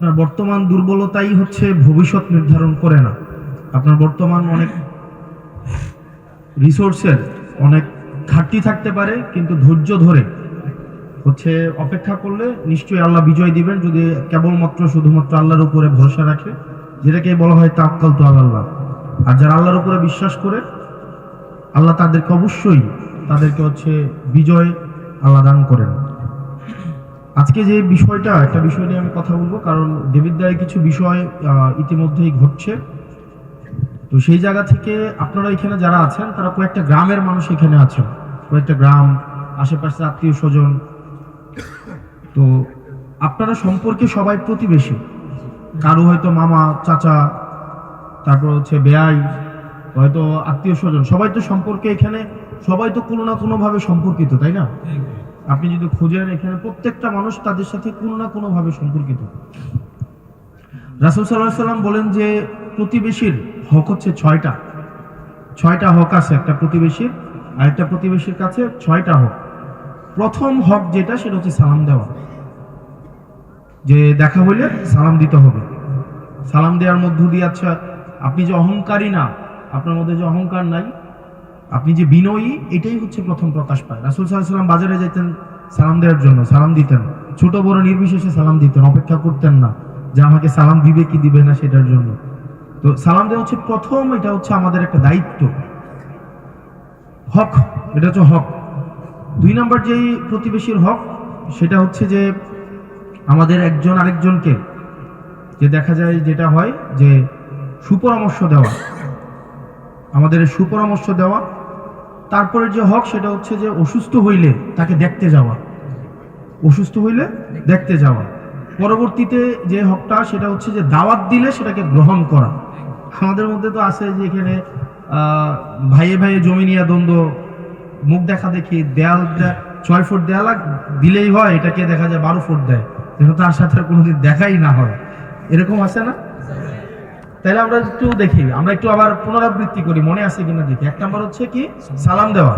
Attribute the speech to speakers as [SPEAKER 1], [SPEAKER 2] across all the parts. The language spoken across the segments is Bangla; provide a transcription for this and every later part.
[SPEAKER 1] আপনার বর্তমান দুর্বলতাই হচ্ছে ভবিষ্যৎ নির্ধারণ করে না। আপনার বর্তমান অনেক রিসোর্সের অনেক ঘাটতি থাকতে পারে, কিন্তু ধৈর্য ধরে হচ্ছে অপেক্ষা করলে নিশ্চয়ই আল্লাহ বিজয় দিবেন, যদি কেবলমাত্র শুধুমাত্র আল্লাহর উপরে ভরসা রাখে যেটাকে বলা হয় তাক্কাল তো আল্লাহ। আর যারা আল্লাহর উপরে বিশ্বাস করে, আল্লাহ তাদেরকে অবশ্যই তাদেরকে হচ্ছে বিজয় আল্লাহ দান করেন। আজকে যে বিষয়টা, একটা বিষয় নিয়ে আমি কথা বলব, কারণ দেবিদ্যায় কিছু বিষয় ইতিমধ্যেই ঘটছে। তো সেই জায়গা থেকে আপনারা এখানে যারা আছেন, তারা কয়েকটা গ্রামের মানুষ এখানে আছেন। কয়েকটা গ্রাম, আশেপাশে আত্মীয় স্বজন। তো আপনারা সম্পর্কে সবাই প্রতিবেশী। কারও হয়তো মামা, চাচা, তারপর হচ্ছে বেয়াই, হয়তো আত্মীয় স্বজন। সবাই তো সম্পর্কে এখানে, সবাই তো কোনো না কোনো ভাবে সম্পর্কিত, তাই না? আপনি যদি খুঁজেন এখানে প্রত্যেকটা মানুষ তাদের সাথে কোনো না কোনো ভাবে সম্পর্কিত। রাসুল সাল্লাহ সাল্লাম বলেন যে প্রতিবেশীর হক হচ্ছে ছয়টা। ছয়টা হক আছে, একটা প্রতিবেশীর আর একটা প্রতিবেশীর কাছে ছয়টা হক। প্রথম হক যেটা, সেটা হচ্ছে সালাম দেওয়া। যে দেখা হইলে সালাম দিতে হবে। সালাম দেওয়ার মধ্য দিয়ে আচ্ছা আপনি যে অহংকারী না, আপনার মধ্যে যে অহংকার নাই আপনি যে বিনয়ী, এটাই হচ্ছে প্রথম প্রকাশ পায়। রাসুল সাল্লাম বাজারে যেতেন সালাম দেওয়ার জন্য, সালাম দিতেন। ছোট বড় নির্বিশেষে সালাম দিতেন, অপেক্ষা করতেন না যে আমাকে সালাম দিবে কি দিবে না সেটার জন্য। তো সালাম দেওয়া হচ্ছে প্রথম, এটা হচ্ছে আমাদের একটা দায়িত্ব। হক, এটা হচ্ছে হক। দুই নম্বর যেই প্রতিবেশীর হক, সেটা হচ্ছে যে আমাদের একজন আরেকজনকে, যে দেখা যায় যেটা হয় যে সুপরামর্শ দেওয়া। আমাদের সুপরামর্শ দেওয়া তারপরে যে হক সেটা হচ্ছে যে অসুস্থ হইলে তাকে দেখতে যাওয়া। অসুস্থ হইলে দেখতে যাওয়া। পরবর্তীতে যে হকটা সেটা হচ্ছে যে দাওয়াত দিলে সেটাকে গ্রহণ করা। আমাদের মধ্যে তো আছে যে এখানে ভাইয়ে ভাইয়ে জমি নিয়ে দ্বন্দ্ব, মুখ দেখা দেখি, দেয়াল ছয় ফুট দেয়াল দিলেই হয়, এটাকে দেখা যায় বারো ফুট দেয়। যেন তার সাথে কোনোদিন দেখাই না হয়। এরকম আছে না? তাহলে আমরা একটু দেখি, আমরা একটু আবার পুনরাবৃত্তি করি, মনে আছে কিনা দেখি। এক নাম্বার হচ্ছে কি? সালাম দেওয়া।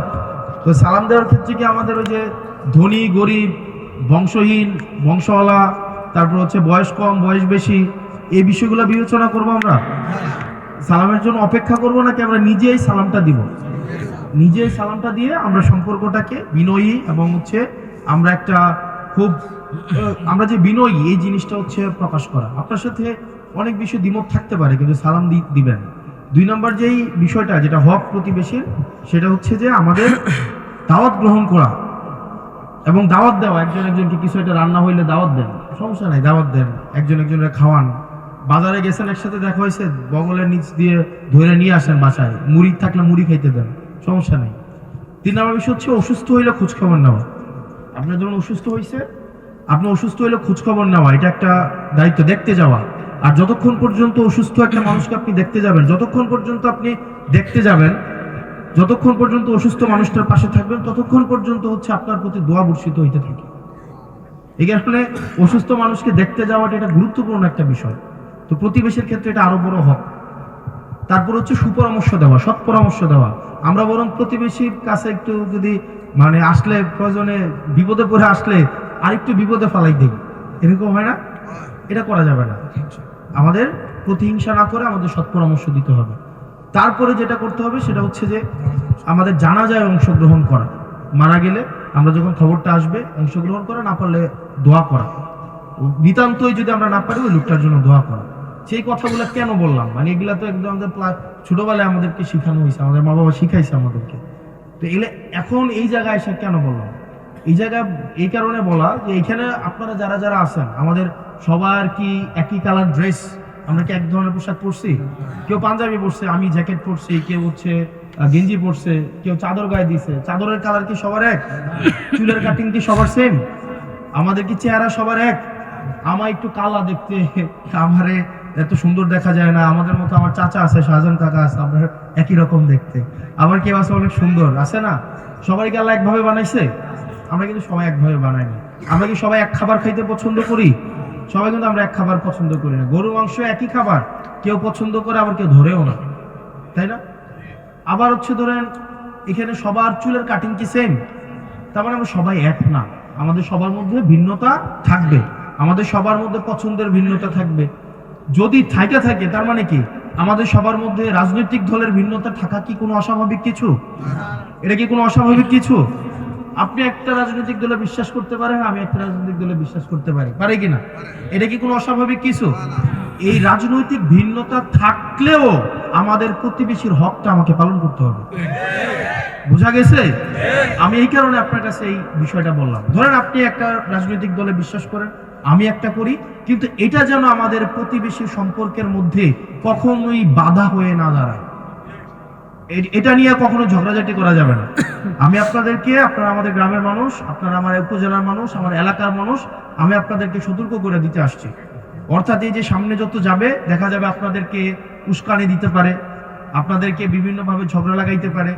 [SPEAKER 1] তো সালাম দেওয়ার ক্ষেত্রে কি আমাদের ওই যে ধনী, গরিব, বংশহীন, বংশওয়ালা, তারপর হচ্ছে বয়স কম, বয়স বেশি, এই বিষয়গুলো বিবেচনা করব আমরা? সালামের জন্য অপেক্ষা করব নাকি আমরা নিজেই সালামটা দিব? নিজেই সালামটা দিয়ে আমরা সম্পর্কটাকে বিনয়ী এবং হচ্ছে আমরা একটা খুব, আমরা যে বিনয়ী, এই জিনিসটা হচ্ছে প্রকাশ করা। আপনার সাথে অনেক বিষয় দ্বিমত থাকতে পারে, কিন্তু সালাম দিবেন। দুই নম্বর যেই বিষয়টা, যেটা হক প্রতিবেশীর, সেটা হচ্ছে যে আমাদের দাওয়াত গ্রহণ করা এবং দাওয়াত দেওয়া, একজন একজনকে কিছু একটা রান্না হইলে দাওয়াত দেন, সমস্যা নাই, দাওয়াত দেন, একজন একজনের খাওয়ান। বাজারে গেছেন, একসাথে দেখা হয়েছে, বগলের নিচ দিয়ে ধরে নিয়ে আসেন বাসায়, মুড়ি থাকলে মুড়ি খাইতে দেন, সমস্যা নেই। তিন নম্বর বিষয় হচ্ছে অসুস্থ হইলে খোঁজ খবর নেওয়া। আপনার ধরুন অসুস্থ হয়েছে আপনি অসুস্থ হইলে খোঁজ খবর নেওয়া, এটা একটা দায়িত্ব, দেখতে যাওয়া। আর যতক্ষণ পর্যন্ত অসুস্থ একটা মানুষকে আপনি দেখতে যাবেন যতক্ষণ পর্যন্ত আপনি দেখতে যাবেন যতক্ষণ পর্যন্ত অসুস্থ মানুষটার পাশে থাকবেন ততক্ষণ পর্যন্ত হচ্ছে আপনার প্রতি দোয়া বর্ষিত হইতে থাকে। এই কারণে অসুস্থ মানুষকে দেখতে যাওয়াটা এটা গুরুত্বপূর্ণ একটা বিষয়। তো প্রতিবেশীর ক্ষেত্রে এটা আরও বড় হক। তারপর হচ্ছে সুপরামর্শ দেওয়া সৎ পরামর্শ দেওয়া। আমরা বরং প্রতিবেশীর কাছে একটু যদি মানে আসলে প্রয়োজনে বিপদে পড়ে আসলে আরেকটু বিপদে ফালাই দিই। এরকম হয় না? এটা করা যাবে না। আমাদের প্রতিহিংসা না করে আমাদের সৎ পরামর্শ দিতে হবে। তারপরে যেটা করতে হবে সেটা হচ্ছে যে আমাদের জানা যায় অংশগ্রহণ করা। মারা গেলে আমরা যখন খবরটা আসবে, অংশগ্রহণ করা না পারলে দোয়া করা। নিতান্তই যদি আমরা না পারি, ওই লোকটার জন্য দোয়া করা। সেই কথাগুলো কেন বললাম? মানে এগুলা তো একদম আমাদের ছোটবেলায় আমাদেরকে শেখানো হয়েছে, আমাদের মা বাবা শিখাইছে আমাদেরকে। তো এগুলো এখন এই জায়গায় এসে কেন বললাম? এই জায়গায় এই কারণে বলা যে এখানে আপনারা যারা যারা আছেন, আমাদের সবার কি একই কালার ড্রেস? আমরা কি এক ধরনের পোশাক পরছি? কেউ পাঞ্জাবি পরছে, আমি জ্যাকেট পরছি, কেউ হচ্ছে গেঞ্জি পরছে, কেউ চাদর গায়ে দিছে। চাদরের কালার কি সবার এক? চুলের কাটিং কি সবার সেম আমাদের কি চেহারা সবার এক? আমার একটু কালা দেখতে, আমারে এত সুন্দর দেখা যায় না। আমাদের মতো আমার চাচা আছে, শাহজাহান কাকা আছে, আমরা একই রকম দেখতে। আবার কেউ আছে অনেক সুন্দর, আছে না? সবাই কি আল্লাহ একভাবে বানাইছে? আমরা কিন্তু সবাই একভাবে বানাই না। আমরা কি সবাই এক খাবার খাইতে পছন্দ করি? সবাই কিন্তু আমরা এক খাবার পছন্দ করি না। গরু মাংস একই খাবার, কেউ পছন্দ করে, আবার কেউ ধরেও না। তাই না? আবার হচ্ছে ধরেন, এখানে সবার চুলের কাটিং কি সেম তার মানে আমরা সবাই এক না। আমাদের সবার মধ্যে ভিন্নতা থাকবে। আমাদের সবার মধ্যে পছন্দের ভিন্নতা থাকবে। যদি থাইকা থাকে, তার মানে কি? আমাদের সবার মধ্যে রাজনৈতিক দলের ভিন্নতা থাকা কি কোনো অস্বাভাবিক কিছু? এটা কি কোনো অস্বাভাবিক কিছু? আপনি একটা রাজনৈতিক দলে বিশ্বাস করতে পারেন, আমি একটা রাজনৈতিক দলে বিশ্বাস করতে পারি। পারে কি না? এটা কি কোনো অস্বাভাবিক কিছু? এই রাজনৈতিক ভিন্নতা থাকলেও আমাদের প্রতিবেশীর হকটা আমাকে পালন করতে হবে। বোঝা গেছে? আমি এই কারণে আপনার কাছে এই বিষয়টা বললাম। ধরেন আপনি একটা রাজনৈতিক দলে বিশ্বাস করেন, আমি একটা করি, কিন্তু এটা যেন আমাদের প্রতিবেশী সম্পর্কের মধ্যে কখনোই বাধা হয়ে না দাঁড়ায়। এটা নিয়ে কখনো ঝগড়াঝাটি করা যাবে না। আমি আপনাদেরকে, আপনারা আমাদের গ্রামের মানুষ, আপনারা আমার উপজেলার মানুষ, আমার এলাকার মানুষ, আমি আপনাদেরকে সতর্ক করে দিতে আসছি। অর্থাৎ এই যে সামনে যত যাবে, দেখা যাবে আপনাদেরকে উস্কানি দিতে পারে, আপনাদেরকে বিভিন্নভাবে ঝগড়া লাগাইতে পারে।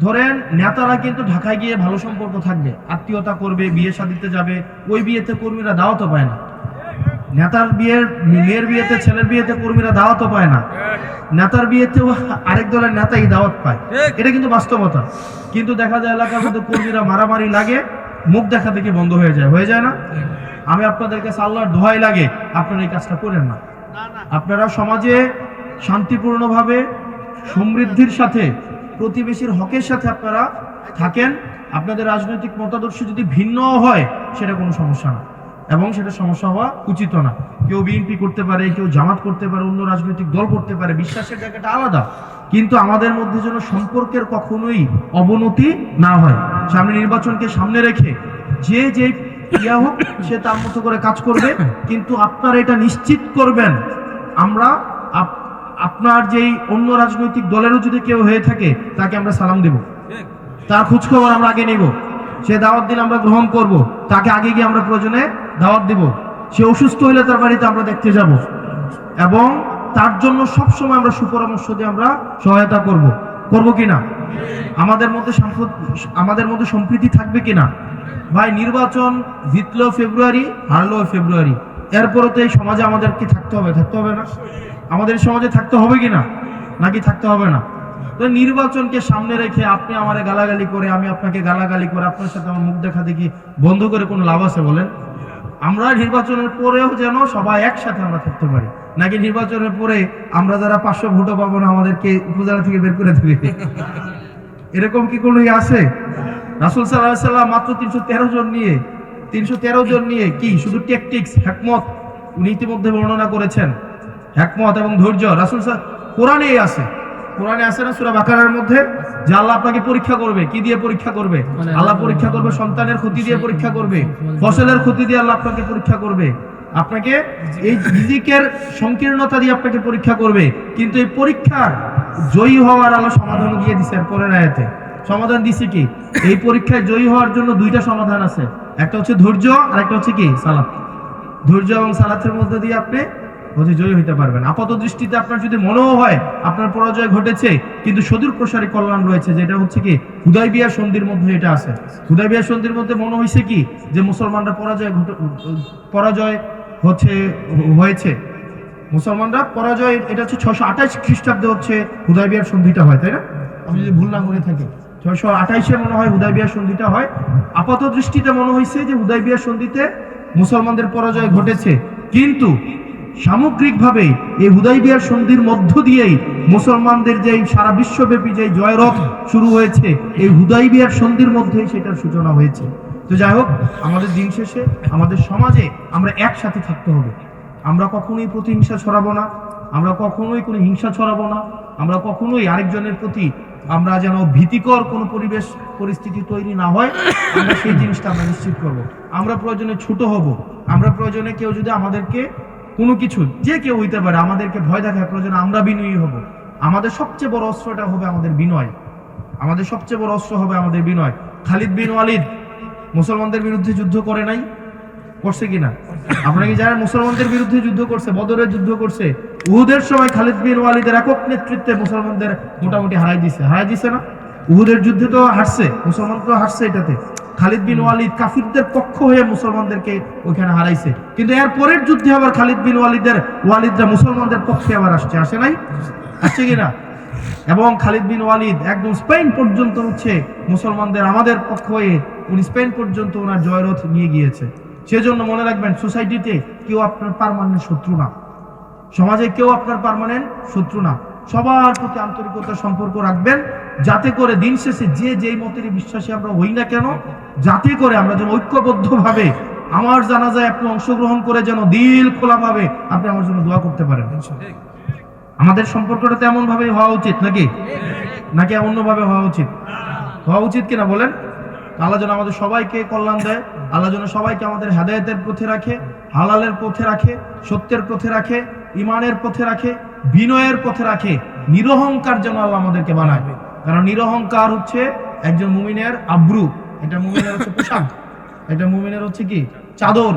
[SPEAKER 1] ধরেন, নেতারা কিন্তু ঢাকায় গিয়ে ভালো সম্পর্ক থাকবে, আত্মীয়তা করবে, বিয়ে শাদিতে যাবে, ওই বিয়েতে কর্মীরা দাওয়াতও পায় না। নেতার বিয়ের, মেয়ের বিয়েতে, ছেলের বিয়েতে কর্মীরা দাওয়াতও পায় না। নেতার বিয়েতেও আরেক দলের নেতাই দাওয়াত পায়। এটা কিন্তু বাস্তবতা। কিন্তু দেখা যায় এলাকার মধ্যে কর্মীরা মারামারি লাগে মুখ দেখা থেকে বন্ধ হয়ে যায়। হয়ে যায় না? আমি আপনাদেরকে সাল্লার দোহাই লাগে আপনারা এই কাজটা করেন না। আপনারা সমাজে শান্তিপূর্ণভাবে সমৃদ্ধির সাথে প্রতিবেশীর হকের সাথে আপনারা থাকেন। আপনাদের রাজনৈতিক মতাদর্শ যদি ভিন্ন হয় সেটা কোনো সমস্যা না। এবং সেটা সমস্যা হওয়া উচিত না। কেউ বিএনপি করতে পারে, কেউ জামাত করতে পারে, অন্য রাজনৈতিক দল করতে পারে, বিশ্বাসের জায়গাটা আলাদা। কিন্তু আমাদের মধ্যে যেন সম্পর্কের কখনোই অবনতি না হয়। সামনে নির্বাচনকে সামনে রেখে যে যে ইয়া হোক, সে তার মতো করে কাজ করবে। কিন্তু আপনারা এটা নিশ্চিত করবেন। আমরা আপ- আপনার যেই অন্য রাজনৈতিক দলেরও যদি কেউ হয়ে থাকে, তাকে আমরা সালাম দেব। তার খোঁজখবর আমরা আগে নেব। সে দাওয়াত দিলে আমরা গ্রহণ করব। তাকে আগে গিয়ে আমরা প্রয়োজনে দাওয়াত দিব। সে অসুস্থ হলে তার বাড়িতে আমরা দেখতে যাব। এবং তার জন্য সব সময় আমরা সুপরামর্শ দিয়ে আমরা সহায়তা করব। করব কিনা আমাদের মধ্যে আমাদের মধ্যে সম্প্রীতি থাকবে কিনা ভাই, নির্বাচন জিতলেও ফেব্রুয়ারি, হারলেও ফেব্রুয়ারি। এরপরে তো এই সমাজে আমাদের কি থাকতে হবে? থাকতে হবে না? আমাদের সমাজে থাকতে হবে কিনা নাকি থাকতে হবে না? তো নির্বাচনকে সামনে রেখে আপনি আমারে গালাগালি করে, আমি আপনাকে গালাগালি করে, আপনার সাথে আমার মুখ দেখা দেখি বন্ধ করে কোনো লাভ আছে বলেন? আমরা নির্বাচনের পরেও যেন সবাই একসাথে আমরা থাকতে পারি। নাকি নির্বাচনের পরে আমরা যারা পাঁচশো ভোটও পাবো না, আমাদেরকে উপজেলা থেকে বের করে দেবে? এরকম কি কোনো ইয়ে আছে? রাসুল সাল্লাহ সাল্লাম মাত্র তিনশো তেরো জন নিয়ে, তিনশো তেরো জন নিয়ে কি শুধু টেকটিক্স হ্যাকমত উনি ইতিমধ্যে বর্ণনা করেছেন? হ্যাকমত এবং ধৈর্য। রাসুল সাল কোরআনেই আছে। কোরআনে আছে না সুরা বাকারার মধ্যে? যে আল্লাহ আপনাকে পরীক্ষা করবে। কি দিয়ে পরীক্ষা করবে? আল্লাহ পরীক্ষা করবে সন্তানের ক্ষতি দিয়ে পরীক্ষা করবে ফসলের ক্ষতি দিয়ে আল্লাহ আপনাকে পরীক্ষা করবে। আপনাকে এই রিজিকের সংকীর্ণতা দিয়ে আপনাকে পরীক্ষা করবে। কিন্তু এই পরীক্ষার জয়ী হওয়ার আল্লাহ সমাধান দিয়ে দিছে পরের আয়াতে। সমাধান দিছে কি? এই পরীক্ষায় জয়ী হওয়ার জন্য দুইটা সমাধান আছে। একটা হচ্ছে ধৈর্য আর একটা হচ্ছে কি? সালাত। ধৈর্য এবং সালাতের মধ্যে দিয়ে আপনি জয়ী হইতে পারবেন। আপাত দৃষ্টিতে আপনার যদি মনেও হয়, আপনার পরাজয় ঘটেছে, কিন্তু সুদূর প্রসারী কল্যাণ রয়েছে, যেটা হচ্ছে কি, হুদাই বিয়ার সন্ধির মধ্যে এটা আছে। হুদাই বিয়ার সন্ধির মধ্যে মনে হয়েছে কি, যে মুসলমানরা পরাজয় ঘট- পরাজয় হচ্ছে, হয়েছে। মুসলমানরা পরাজয়, এটা হচ্ছে ছশো আঠাশ খ্রিস্টাব্দে হচ্ছে হুদাই বিয়ার সন্ধিটা হয়, তাই না? আমি যদি ভুল না করে থাকি ছয়শো আঠাইশে মনে হয় হুদাই বিয়ার সন্ধিটা হয়। আপাত দৃষ্টিতে মনে হয়েছে যে হুদাই বিয়ার সন্ধিতে মুসলমানদের পরাজয় ঘটেছে। কিন্তু সামগ্রিকভাবে এই হুদাইবিয়ার সন্ধির মধ্য দিয়েই মুসলমানদের যে সারা বিশ্বব্যাপী যে জয়রথ শুরু হয়েছে, এই হুদাইবিয়ার সন্ধির মধ্যেই সেটার সূচনা হয়েছে। তো যাই হোক, আমাদের দিন শেষে, আমাদের সমাজে আমরা একসাথে থাকতে হবে। আমরা কখনোই প্রতিহিংসা ছড়াবো না, আমরা কখনোই কোনো হিংসা ছড়াবো না, আমরা কখনোই আরেকজনের প্রতি আমরা যেন ভীতিকর কোনো পরিবেশ, পরিস্থিতি তৈরি না হয়, আমরা সেই জিনিসটা আমরা নিশ্চিত করব। আমরা প্রয়োজনে ছোট হব, আমরা প্রয়োজনে কেউ যদি আমাদেরকে কোনো কিছু যে কেউ হইতে পারে, আমাদেরকে ভয় দেখায় প্রয়োজনে, আমরা বিনয়ী হব। আমাদের সবচেয়ে বড় অস্ত্রটা হবে আমাদের বিনয়। আমাদের সবচেয়ে বড় অস্ত্র হবে আমাদের বিনয়। খালিদ বিন ওয়ালিদ মুসলমানদের বিরুদ্ধে যুদ্ধ করে নাই? করছে কিনা? আপনারা কি জানেন মুসলমানদের বিরুদ্ধে যুদ্ধ করছে বদরের যুদ্ধ করছে? উহুদের সময় খালিদ বিন ওয়ালিদের একক নেতৃত্বে মুসলমানদের মোটামুটি হারাই দিছে। হারাই দিছে না? উহুদের যুদ্ধে তো হারছে, মুসলমান তো হারছে এটাতে। খালিদ বিন ওয়ালিদ কাফিরদের পক্ষ হয়ে মুসলমানদেরকে ওইখানে হারাইছে। কিন্তু এর পরের যুদ্ধে আবার খালিদ বিন ওয়ালিদের, ওয়ালিদরা মুসলমানদের পক্ষে আবার আসছে। আসে নাই? আসছে কিনা এবং খালিদ বিন ওয়ালিদ একদম স্পেন পর্যন্ত হচ্ছে মুসলমানদের আমাদের পক্ষ হয়ে উনি স্পেন পর্যন্ত ওনার জয়রথ নিয়ে গিয়েছে। সেজন্য মনে রাখবেন, সোসাইটিতে কেউ আপনার পারমানেন্ট শত্রু না। সমাজে কেউ আপনার পারমানেন্ট শত্রু না। সবার প্রতি আন্তরিকতা সম্পর্ক রাখবেন। যাতে করে দিন শেষে যে যেই মতের বিশ্বাসী আমরা হই না কেন, যাতে করে আমরা যেন ঐক্যবদ্ধভাবে আমার জানাজায় আপনি অংশগ্রহণ করে যেন দিল খোলাভাবে আপনি আমার জন্য দোয়া করতে পারেন আমাদের সম্পর্কটা তেমন ভাবে হওয়া উচিত নাকি? নাকি অন্যভাবে হওয়া উচিত? হওয়া উচিত কিনা বলেন? আল্লাহ যেন আমাদের সবাইকে কল্যাণ দেয়, আল্লাহ যেন সবাইকে আমাদের হেদায়েতের পথে রাখে, হালালের পথে রাখে, সত্যের পথে রাখে ইমানের পথে রাখে, বিনয়ের পথে রাখে, নিরহংকার যেন আল্লাহ আমাদেরকে বানায়। কারণ নিরহংকার হচ্ছে একজন মুমিনের আব্রু। এটা মুমিনের হচ্ছে পোশাক। এটা মুমিনের হচ্ছে কি? চাদর।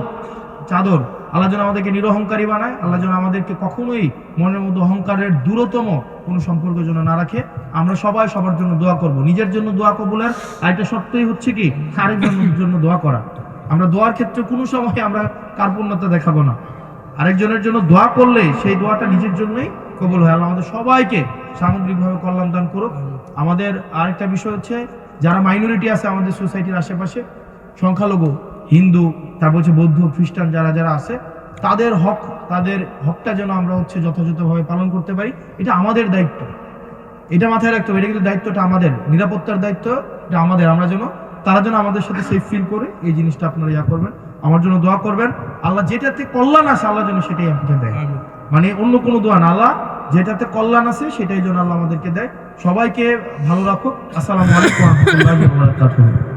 [SPEAKER 1] চাদর। আল্লাহ যেন আমাদেরকে নিরহংকারী বানায়। আল্লাহ যেন আমাদেরকে কখনোই মনের মধ্যে অহংকারের দূরতম কোনো সম্পর্ক যেন না রাখে। আমরা সবাই সবার জন্য দোয়া করব। নিজের জন্য দোয়া কবুলের আরেকটা সত্যই হচ্ছে কি? আরেকজনের জন্য দোয়া করা। আমরা দোয়ার ক্ষেত্রে কোনো সময় আমরা কার্পণ্যতা দেখাবো না। আরেকজনের জন্য দোয়া করলে সেই দোয়াটা নিজের জন্যই কবুল হয়। আল্লাহ আমাদের সবাইকে সামগ্রিকভাবে কল্যাণ দান করুক। আমাদের আরেকটা বিষয় হচ্ছে যারা মাইনরিটি আছে আমাদের সোসাইটির আশেপাশে সংখ্যালঘু হিন্দু তারপর হচ্ছে বৌদ্ধ খ্রিস্টান যারা যারা আছে তাদের হক তাদের হকটা যেন আমরা হচ্ছে যথাযথভাবে পালন করতে পারি এটা আমাদের দায়িত্ব। এটা মাথায় রাখতে হবে এটা কিন্তু দায়িত্বটা আমাদের। নিরাপত্তার দায়িত্ব এটা আমাদের। আমরা যেন তারা যেন আমাদের সাথে সেফ ফিল করে এই জিনিসটা আপনারা ইয়া করবেন। আমার জন্য দোয়া করবেন। আল্লাহ যেটাতে কল্যাণ আছে আল্লাহ যেন সেটাই আপনাকে দেয়। মানে অন্য কোনো দোয়া না আল্লাহ যেটাতে কল্যাণ আছে সেটাই যেন আল্লাহ আমাদেরকে দেয়। সবাইকে ভালো রাখুক। আসসালামু আলাইকুম